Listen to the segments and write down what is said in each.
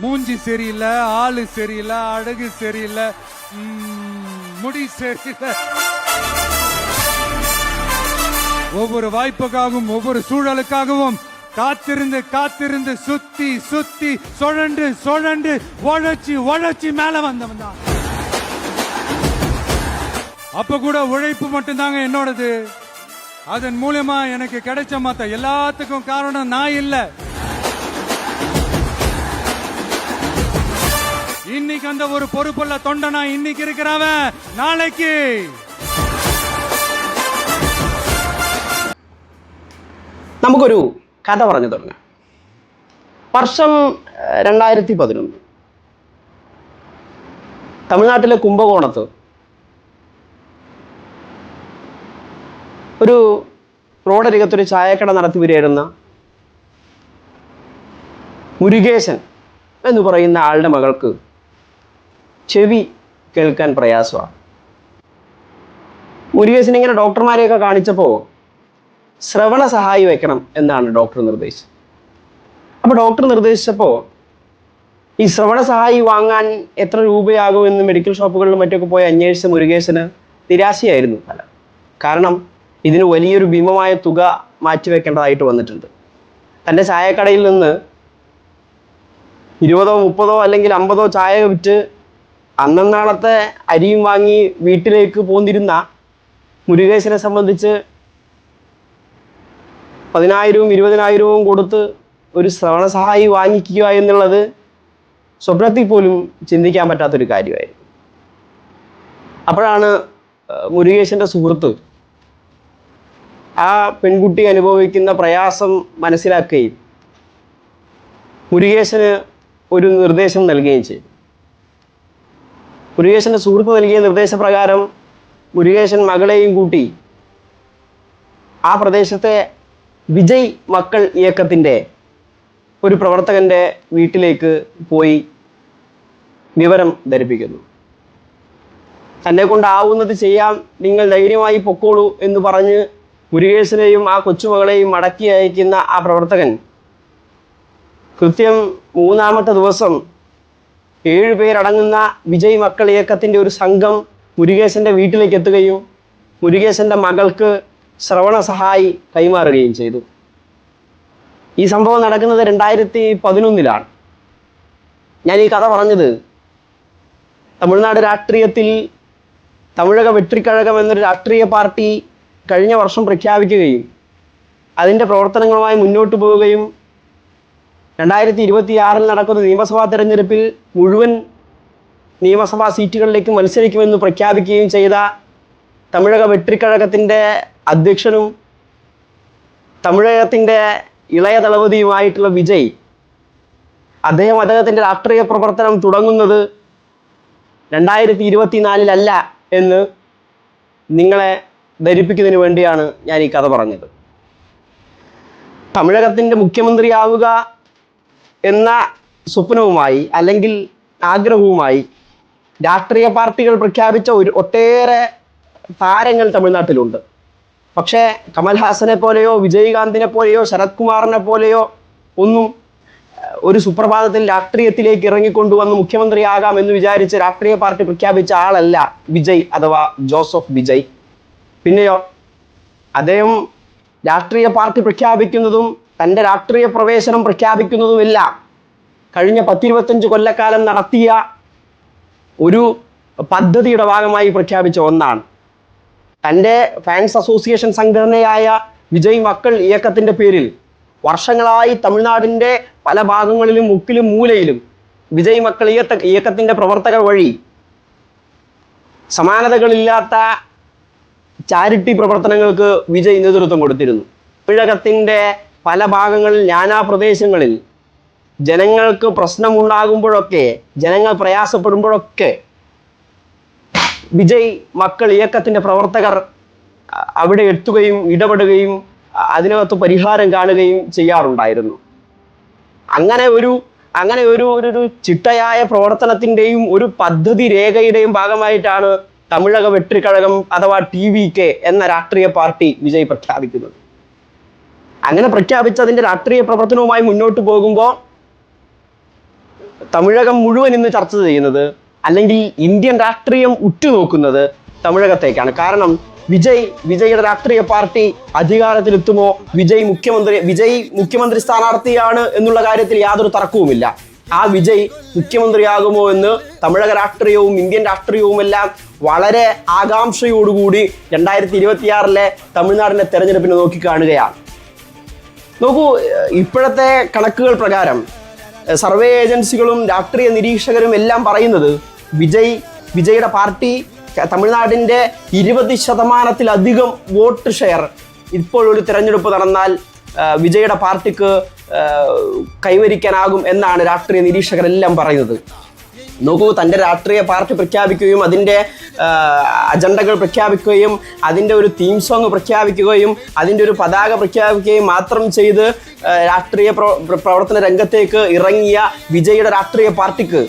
மூஞ்சி சரியில்லை ஆளு சரியில்லை அழகு சரியில்லை முடி சரியில்லை. ஒவ்வொரு வாய்ப்புக்காகவும் ஒவ்வொரு சூழலுக்காகவும் காத்திருந்து காத்திருந்து சுத்தி சுத்தி சுழண்டு சுழண்டு உழைச்சி உழைச்சி மேல வந்தவன் தான். அப்ப கூட உழைப்பு மட்டும்தாங்க என்னோடது. அதன் மூலியமா எனக்கு கிடைச்ச மத்த எல்லாத்துக்கும் காரணம் நான் இல்லை. இன்னைக்கு அந்த ஒரு பொறுப்புள்ள தொண்டனா இன்னைக்கு இருக்கிறவன் நாளைக்கு നമുക്കൊരു കഥ പറഞ്ഞു തുടങ്ങാം വർഷം ഏഹ്, രണ്ടായിരത്തി പതിനൊന്ന് തമിഴ്നാട്ടിലെ കുംഭകോണത്ത് ഒരു റോഡരികത്തൊരു ചായക്കട നടത്തി വരികയായിരുന്ന മുരുകേശൻ എന്ന് പറയുന്ന ആളുടെ മകൾക്ക് ചെവി കേൾക്കാൻ പ്രയാസമാണ്. മുരുകേശിനെ ഇങ്ങനെ ഡോക്ടർമാരെയൊക്കെ കാണിച്ചപ്പോൾ ശ്രവണ സഹായി വെക്കണം എന്നാണ് ഡോക്ടർ നിർദ്ദേശിച്ചത്. അപ്പോൾ ഡോക്ടർ നിർദ്ദേശിച്ചപ്പോൾ ഈ ശ്രവണ സഹായി വാങ്ങാൻ എത്ര രൂപയാകും എന്ന് മെഡിക്കൽ ഷോപ്പുകളിലും മറ്റൊക്കെ പോയി അന്വേഷിച്ച മുരുകേശന് നിരാശയായിരുന്നു ഫലം കാരണം ഇതിന് വലിയൊരു ഭീമമായ തുക മാറ്റിവെക്കേണ്ടതായിട്ട് വന്നിട്ടുണ്ട്. തന്റെ ചായക്കടയിൽ നിന്ന് ഇരുപതോ മുപ്പതോ അല്ലെങ്കിൽ അമ്പതോ ചായ വിറ്റ് അന്നന്നാളത്തെ അരിയും വാങ്ങി വീട്ടിലേക്ക് പോന്നിരുന്ന മുരുകേശനെ സംബന്ധിച്ച് പതിനായിരവും ഇരുപതിനായിരവും കൊടുത്ത് ഒരു ശ്രവണ സഹായി വാങ്ങിക്കുക എന്നുള്ളത് സ്വപ്നത്തിൽ പോലും ചിന്തിക്കാൻ പറ്റാത്തൊരു കാര്യമായിരുന്നു. അപ്പോഴാണ് മുരുകേശന്റെ സുഹൃത്ത് ആ പെൺകുട്ടി അനുഭവിക്കുന്ന പ്രയാസം മനസ്സിലാക്കുകയും മുരുകേശന് ഒരു നിർദ്ദേശം നൽകുകയും ചെയ്തു. മുരുകേശന്റെ സുഹൃത്ത് നൽകിയ നിർദ്ദേശപ്രകാരം മുരുകേശൻ മകളെയും കൂട്ടി ആ പ്രദേശത്തെ വിജയ് മക്കൾ ഇയക്കത്തിന്റെ ഒരു പ്രവർത്തകന്റെ വീട്ടിലേക്ക് പോയി വിവരം ധരിപ്പിക്കുന്നു. തന്നെ കൊണ്ടാവുന്നത് ചെയ്യാം നിങ്ങൾ ധൈര്യമായി പൊക്കോളൂ എന്ന് പറഞ്ഞ് മുരുകേശനെയും ആ കൊച്ചുമകളെയും മടക്കി അയക്കുന്ന ആ പ്രവർത്തകൻ കൃത്യം മൂന്നാമത്തെ ദിവസം ഏഴ് പേരടങ്ങുന്ന വിജയ് മക്കൾ ഇയക്കത്തിന്റെ ഒരു സംഘം മുരുകേശന്റെ വീട്ടിലേക്ക് എത്തുകയും മുരുകേശന്റെ മകൾക്ക് ശ്രവണ സഹായി കൈമാറുകയും ചെയ്തു. ഈ സംഭവം നടക്കുന്നത് രണ്ടായിരത്തി പതിനൊന്നിലാണ്. ഞാൻ ഈ കഥ പറഞ്ഞത് തമിഴ്നാട് രാഷ്ട്രീയത്തിൽ തമിഴക വെട്രിക്കഴകം എന്നൊരു രാഷ്ട്രീയ പാർട്ടി കഴിഞ്ഞ വർഷം പ്രഖ്യാപിക്കുകയും അതിന്റെ പ്രവർത്തനങ്ങളുമായി മുന്നോട്ട് പോവുകയും രണ്ടായിരത്തി ഇരുപത്തിയാറിൽ നടക്കുന്ന നിയമസഭാ തെരഞ്ഞെടുപ്പിൽ മുഴുവൻ നിയമസഭാ സീറ്റുകളിലേക്ക് മത്സരിക്കുമെന്ന് പ്രഖ്യാപിക്കുകയും ചെയ്ത തമിഴക വെട്രിക്കഴകത്തിന്റെ അധ്യക്ഷനും തമിഴകത്തിന്റെ ഇളയ ദളപതിയുമായിട്ടുള്ള വിജയ് അദ്ദേഹം അദ്ദേഹത്തിന്റെ രാഷ്ട്രീയ പ്രവർത്തനം തുടങ്ങുന്നത് രണ്ടായിരത്തി ഇരുപത്തിനാലിലല്ല എന്ന് നിങ്ങളെ ധരിപ്പിക്കുന്നതിന് വേണ്ടിയാണ് ഞാൻ ഈ കഥ പറഞ്ഞത്. തമിഴകത്തിന്റെ മുഖ്യമന്ത്രിയാവുക എന്ന സ്വപ്നവുമായി അല്ലെങ്കിൽ ആഗ്രഹവുമായി രാഷ്ട്രീയ പാർട്ടികൾ പ്രഖ്യാപിച്ച ഒരു ഒട്ടേറെ താരങ്ങൾ തമിഴ്നാട്ടിലുണ്ട്. പക്ഷേ കമൽഹാസനെ പോലെയോ വിജയകാന്തിനെ പോലെയോ ശരത് കുമാറിനെ പോലെയോ ഒന്നും ഒരു സുപ്രഭാതത്തിൽ രാഷ്ട്രീയത്തിലേക്ക് ഇറങ്ങിക്കൊണ്ടുവന്ന് മുഖ്യമന്ത്രിയാകാം എന്ന് വിചാരിച്ച് രാഷ്ട്രീയ പാർട്ടി പ്രഖ്യാപിച്ച ആളല്ല വിജയ് അഥവാ ജോസഫ് വിജയ്. പിന്നെയോ അദ്ദേഹം രാഷ്ട്രീയ പാർട്ടി പ്രഖ്യാപിക്കുന്നതും തന്റെ രാഷ്ട്രീയ പ്രവേശനം പ്രഖ്യാപിക്കുന്നതുമില്ല. കഴിഞ്ഞ പത്തിരുപത്തഞ്ച് കൊല്ലക്കാലം നടത്തിയ ഒരു പദ്ധതിയുടെ ഭാഗമായി പ്രഖ്യാപിച്ച ഒന്നാണ്. തന്റെ ഫാൻസ് അസോസിയേഷൻ സംഘടനയായ വിജയ് മക്കൾ ഇയക്കത്തിന്റെ പേരിൽ വർഷങ്ങളായി തമിഴ്നാടിന്റെ പല ഭാഗങ്ങളിലും മുക്കിലും മൂലയിലും വിജയ് മക്കൾ ഇയക്ക ഇയക്കത്തിന്റെ പ്രവർത്തകർ വഴി സമാനതകളില്ലാത്ത ചാരിറ്റി പ്രവർത്തനങ്ങൾക്ക് വിജയ് നേതൃത്വം കൊടുത്തിരുന്നു. തമിഴകത്തിന്റെ പല ഭാഗങ്ങളിൽ നാനാപ്രദേശങ്ങളിൽ ജനങ്ങൾക്ക് പ്രശ്നമുണ്ടാകുമ്പോഴൊക്കെ ജനങ്ങൾ പ്രയാസപ്പെടുമ്പോഴൊക്കെ വിജയ് മക്കൾ ഇയക്കത്തിന്റെ പ്രവർത്തകർ അവിടെ എത്തുകയും ഇടപെടുകയും അതിനകത്ത് പരിഹാരം കാണുകയും ചെയ്യാറുണ്ടായിരുന്നു. അങ്ങനെ ഒരു അങ്ങനെ ഒരു ഒരു ചിട്ടയായ പ്രവർത്തനത്തിന്റെയും ഒരു പദ്ധതി രേഖയുടെയും ഭാഗമായിട്ടാണ് തമിഴക വെട്രിക്കഴകം അഥവാ ടി വി കെ എന്ന രാഷ്ട്രീയ പാർട്ടി വിജയ് പ്രഖ്യാപിക്കുന്നത്. അങ്ങനെ പ്രഖ്യാപിച്ചതിന്റെ രാഷ്ട്രീയ പ്രവർത്തനവുമായി മുന്നോട്ട് പോകുമ്പോൾ തമിഴകം മുഴുവൻ ഇന്ന് ചർച്ച ചെയ്യുന്നത് അല്ലെങ്കിൽ ഇന്ത്യൻ രാഷ്ട്രീയം ഉറ്റുനോക്കുന്നത് തമിഴകത്തേക്കാണ്. കാരണം വിജയ് വിജയുടെ രാഷ്ട്രീയ പാർട്ടി അധികാരത്തിലെത്തുമോ? വിജയ് മുഖ്യമന്ത്രി വിജയ് മുഖ്യമന്ത്രി സ്ഥാനാർത്ഥിയാണ് എന്നുള്ള കാര്യത്തിൽ യാതൊരു തർക്കവുമില്ല. ആ വിജയ് മുഖ്യമന്ത്രിയാകുമോ എന്ന് തമിഴക രാഷ്ട്രീയവും ഇന്ത്യൻ രാഷ്ട്രീയവും എല്ലാം വളരെ ആകാംക്ഷയോടുകൂടി രണ്ടായിരത്തി ഇരുപത്തിയാറിലെ തമിഴ്നാടിന്റെ തെരഞ്ഞെടുപ്പിനെ നോക്കിക്കാണുകയാണ് നോക്കൂ ഇപ്പോഴത്തെ കണക്കുകൾ പ്രകാരം സർവേ ഏജൻസികളും രാഷ്ട്രീയ നിരീക്ഷകരും എല്ലാം പറയുന്നത് വിജയ് വിജയുടെ പാർട്ടി തമിഴ്നാടിന്റെ ഇരുപത് ശതമാനത്തിലധികം വോട്ട് ഷെയർ ഇപ്പോഴൊരു തിരഞ്ഞെടുപ്പ് നടന്നാൽ വിജയുടെ പാർട്ടിക്ക് കൈവരിക്കാനാകും എന്നാണ് രാഷ്ട്രീയ നിരീക്ഷകരെല്ലാം പറയുന്നത്. നോക്കൂ തന്റെ രാഷ്ട്രീയ പാർട്ടി പ്രഖ്യാപിക്കുകയും അതിന്റെ അജണ്ടകൾ പ്രഖ്യാപിക്കുകയും അതിന്റെ ഒരു തീം സോങ് പ്രഖ്യാപിക്കുകയും അതിന്റെ ഒരു പതാക പ്രഖ്യാപിക്കുകയും മാത്രം ചെയ്ത് രാഷ്ട്രീയ പ്രവർത്തന രംഗത്തേക്ക് ഇറങ്ങിയ വിജയുടെ രാഷ്ട്രീയ പാർട്ടിക്ക്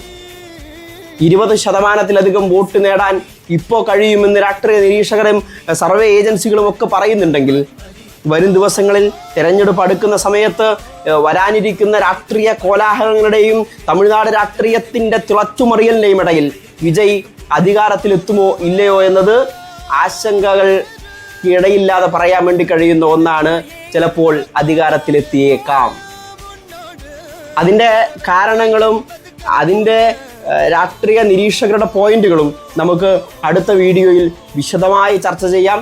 ഇരുപത് ശതമാനത്തിലധികം വോട്ട് നേടാൻ ഇപ്പോൾ കഴിയുമെന്ന് രാഷ്ട്രീയ നിരീക്ഷകരും സർവേ ഏജൻസികളും ഒക്കെ പറയുന്നുണ്ടെങ്കിൽ വരും ദിവസങ്ങളിൽ തെരഞ്ഞെടുപ്പ് അടുക്കുന്ന സമയത്ത് വരാനിരിക്കുന്ന രാഷ്ട്രീയ കോലാഹലങ്ങളുടെയും തമിഴ്നാട് രാഷ്ട്രീയത്തിന്റെ തിളച്ചുമറിയലിന്റെയും ഇടയിൽ വിജയ് അധികാരത്തിലെത്തുമോ ഇല്ലയോ എന്നത് ആശങ്കകൾ ഇടയില്ലാതെ പറയാൻ വേണ്ടി കഴിയുന്ന ഒന്നാണ് ചിലപ്പോൾ അധികാരത്തിലെത്തിയേക്കാം. അതിന്റെ കാരണങ്ങളും അതിന്റെ രാഷ്ട്രീയ നിരീക്ഷകരുടെ പോയിന്റുകളും നമുക്ക് അടുത്ത വീഡിയോയിൽ വിശദമായി ചർച്ച ചെയ്യാം.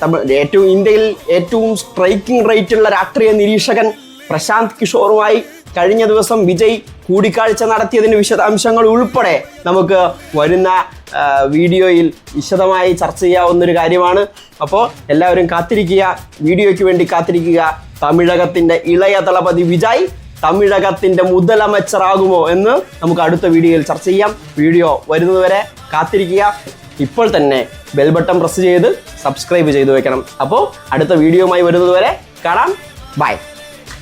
തമിഴ് ഏറ്റവും ഇന്ത്യയിൽ ഏറ്റവും സ്ട്രൈക്കിംഗ് റേറ്റ് ഉള്ള രാഷ്ട്രീയ നിരീക്ഷകൻ പ്രശാന്ത് കിഷോറുമായി കഴിഞ്ഞ ദിവസം വിജയ് കൂടിക്കാഴ്ച നടത്തിയതിന്റെ വിശദാംശങ്ങൾ ഉൾപ്പെടെ നമുക്ക് വരുന്ന വീഡിയോയിൽ വിശദമായി ചർച്ച ചെയ്യാവുന്നൊരു കാര്യമാണ്. അപ്പോൾ എല്ലാവരും കാത്തിരിക്കുക വീഡിയോയ്ക്ക് വേണ്ടി കാത്തിരിക്കുക. തമിഴകത്തിന്റെ ഇളയ തളപതി വിജയ് തമിഴകത്തിന്റെ മുതലമച്ചറാകുമോ എന്ന് നമുക്ക് അടുത്ത വീഡിയോയിൽ ചർച്ച ചെയ്യാം. വീഡിയോ വരുന്നതുവരെ കാത്തിരിക്കുക. ഇപ്പോൾ തന്നെ ബെൽ ബട്ടൺ പ്രസ് ചെയ്ത് സബ്സ്ക്രൈബ് ചെയ്തു വെക്കണം. അപ്പോൾ അടുത്ത വീഡിയോയുമായി വരുന്നതുവരെ കാണാം. ബൈ